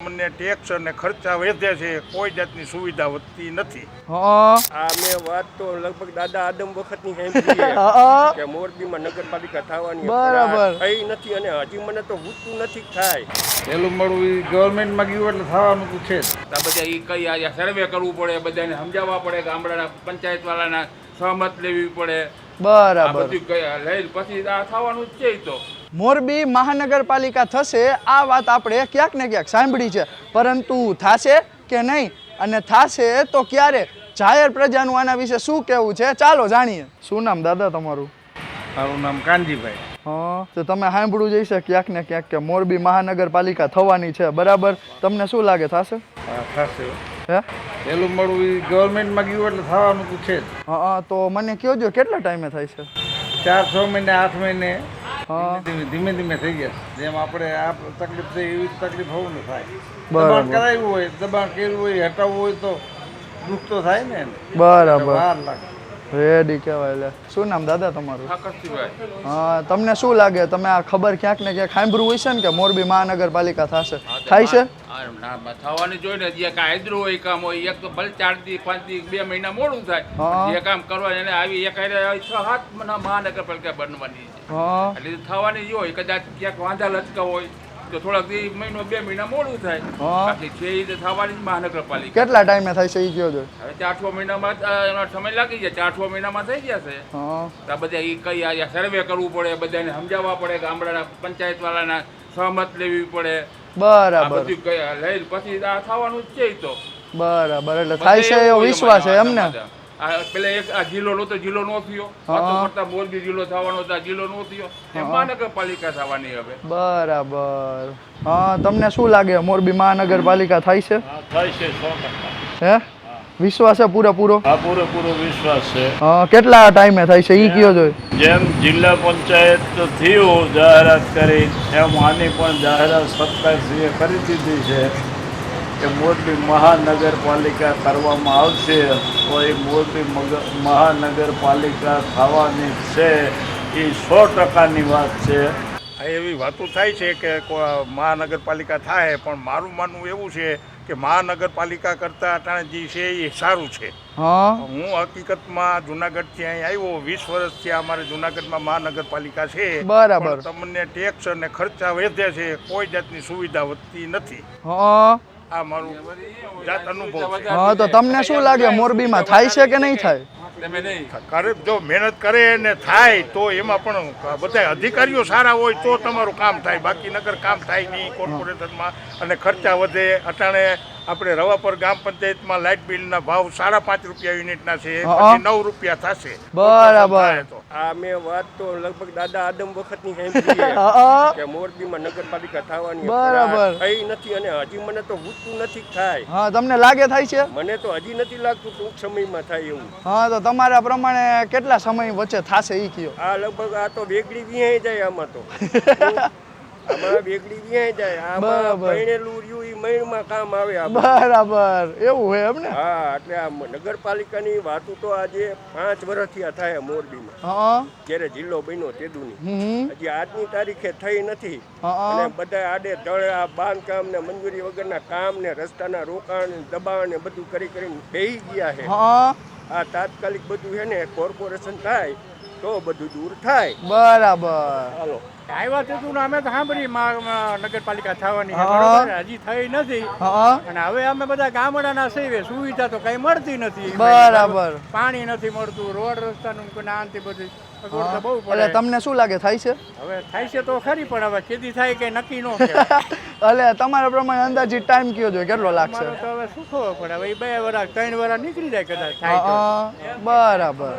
મને ટેક્સ અને ખર્ચા વધે છે કોઈ જાતની સુવિધા વધતી નથી. આ મેં વાત તો લગભગ દાદા આદમ વખતની સાંભળી છે કે મોરબીમાં નગરપાલિકા થવાની બરાબર. થઈ નથી અને હજી મને તો હુતું નથી થાય. પેલું મળવું એ ગવર્મેન્ટમાં ગયું એટલે થવાનું તો છે આ બધા એ કઈ આ સર્વે કરવું પડે બધાને સમજાવવા પડે ગામડાના પંચાયત વાળાના સહમત લેવી પડે. બરાબર. બધું કઈ લઈ પછી આ થવાનું જ છે તો. મોરબી મહાનગરપાલિકા થશે આ વાત આપણે ક્યાંક ને ક્યાંક સાંભળી છે. પરંતુ થાશે કે નહીં અને થાશે તો ક્યારે? જાહેર પ્રજાનું આના વિશે શું કહેવું છે? ચાલો જાણીએ. શું નામ દાદા તમારું? મારું નામ કાનજીભાઈ. હા તો તમે સાંભળવું જઈશે ક્યાંક ને ક્યાંક કે મોરબી મહાનગરપાલિકા થવાની છે. બરાબર? તમને શું લાગે થશે? થશે હે. પેલું મળવું એ ગવર્મેન્ટમાં ગયું એટલે થવાનું તો છે હા તો મને કહો જો કેટલા ટાઈમે થાય છે? ચાર છ મહિને આઠ મહિને. ધીમે ધીમે ધીમે થઈ ગયા. જેમ આપણે આ તકલીફ થઈ એવી તકલીફ હોવું ને થાય. બરાબર. દબાણ કરાવ્યું હોય દબાણ કર્યું હોય હટાવવું હોય તો દુઃખ તો થાય ને બરાબર. લાગે. રેડી કહેવાય એટલે શું નામ દાદા તમારું? હા તમને શું લાગે? તમે આ ખબર ક્યાંક ને ક્યાંક સાંભળ્યું હોય છે ને કે મોરબી મહાનગરપાલિકા થશે? થાય છે? ના થવાની જોઈ ને જે કાંઈ હાજરું હોય કામ હોય એક તો ભલે ચાર દી પાંચ દી બે મહિના મોડું થાય. જે કામ કરવા એને આવી એક છ સાત મહાનગર મહાનગરપાલિકા બનવાની એટલે થવાની જ હોય કદાચ ક્યાંક વાંધા લચકા હોય તો થોડાક દી મહિનો બે મહિના મોડું થાય. બાકી છે એ થવાની જ મહાનગરપાલિકા કેટલા ટાઈમે થાય છે એ હવે ચાર છ મહિનામાં એનો સમય લાગી જાય ચાર છ મહિનામાં થઈ જશે છે. તો બધા એ કઈ સર્વે કરવું પડે બધાને સમજાવવા પડે ગામડાના પંચાયત વાળાના સહમત લેવી પડે. બરાબર. બધું કઈ લઈ પછી આ થવાનું જ છે તો. બરાબર એટલે થાય છે એવો વિશ્વાસ છે એમ ને? આ પેલા એક આ જિલ્લો નહોતો જિલ્લો નો થયો. કરતા મોરબી જિલ્લો થવાનો હતો જિલ્લો નો થયો. એમ મહાનગરપાલિકા થવાની હવે. બરાબર. હા તમને શું લાગે? મોરબી મહાનગરપાલિકા થાય છે? થાય છે હે? વિશ્વાસ છે પૂરેપૂરો આ પૂરેપૂરો વિશ્વાસ છે. કેટલા ટાઈમે થાય છે? એ કયો છો જેમ જિલ્લા પંચાયત થયું જાહેરાત કરી એમ આની પણ જાહેરાત સરકારશ્રીએ કરી દીધી છે કે મોરબી મહાનગરપાલિકા કરવામાં આવશે તો એ મોરબી મહાનગરપાલિકા થવાની છે. એ સો ટકાની વાત છે. એવી વાતો થાય છે કે મહાનગરપાલિકા થાય પણ મારું માનવું એવું છે કે મહાનગરપાલિકા કરતા અટાણે જે છે એ સારું છે. હું. હકીકતમાં જુનાગઢથી અહીં આવ્યો વીસ વર્ષથી અમારે જુનાગઢમાં મહાનગરપાલિકા છે. બરાબર. તમને ટેક્સ અને ખર્ચા વધે છે કોઈ જાતની સુવિધા વધતી નથી. આ મારું જાત અનુભવ છે. હા તો તમને શું લાગે મોરબીમાં થાય છે કે નહીં થાય? કરે જો મહેનત કરે ને થાય તો એમાં પણ બધા અધિકારીઓ સારા હોય તો તમારું કામ થાય. બાકી નગર કામ થાય નહીં કોર્પોરેશનમાં અને ખર્ચા વધે અટાણે આપણે રવાપર ગામ પંચાયતમાં લાઇટ બિલના ભાવ સાડા પાંચ રૂપિયા યુનિટના છે પછી નવ રૂપિયા થશે. બરાબર. તો. આ મેં વાત તો લગભગ દાદા આદમ વખતની સાંભળી છે. કે મોરબીમાં નગરપાલિકા થવાની બરાબર. થઈ નથી અને હજી મને તો પૂછતું નથી થાય. હા તમને લાગે થાય છે? મને તો હજી નથી લાગતું ટૂંક સમયમાં થાય એવું. હા તો તમારા પ્રમાણે કેટલા સમય વચ્ચે થશે એ કયો? આ લગભગ આ તો વેગડી વિહાઈ જાય આમાં તો. આમાં વેગળી વિહાઈ જાય આમાં બરાબર. ભણેલું રહ્યું ઈ મહિનમાં કામ આવે આ બરાબર. એવું હોય એમ ને? હા એટલે આ નગરપાલિકાની વાતો તો આજે પાંચ વર્ષથી આ થાય મોરબીમાં. હા. જ્યારે જિલ્લો બન્યો તેદુની. હમ. હજી આજની તારીખે થઈ નથી. હા અને બધા આડે ધડે આ બાંધકામ ને મંજૂરી વગરના કામ ને રસ્તાના રોકાણ ને દબાણ ને બધું કરી કરીને બેહી ગયા છે. હા આ તાત્કાલિક બધું છે ને કોર્પોરેશન થાય તો બધું દૂર થાય. બરાબર. હાલો. આવ્યા તે તું અમે તો સાંભળી નગરપાલિકા થવાની હજી થઈ નથી. અને હવે અમે બધા ગામડાના સહીવે સુવિધા તો કઈ મળતી નથી. બરાબર. પાણી નથી મળતું રોડ રસ્તાનું નું ના બધી એટલે તમને શું લાગે થાય છે? હવે થાય છે તો ખરી પણ હવે કેદી થાય કે નક્કી નો. એટલે તમારા પ્રમાણે અંદાજિત ટાઈમ કયો જોઈએ? કેટલો લાગશે? તો હવે શું ખબર પડે? હવે બે વરા ત્રણ વરા નીકળી જાય કદાચ બરાબર.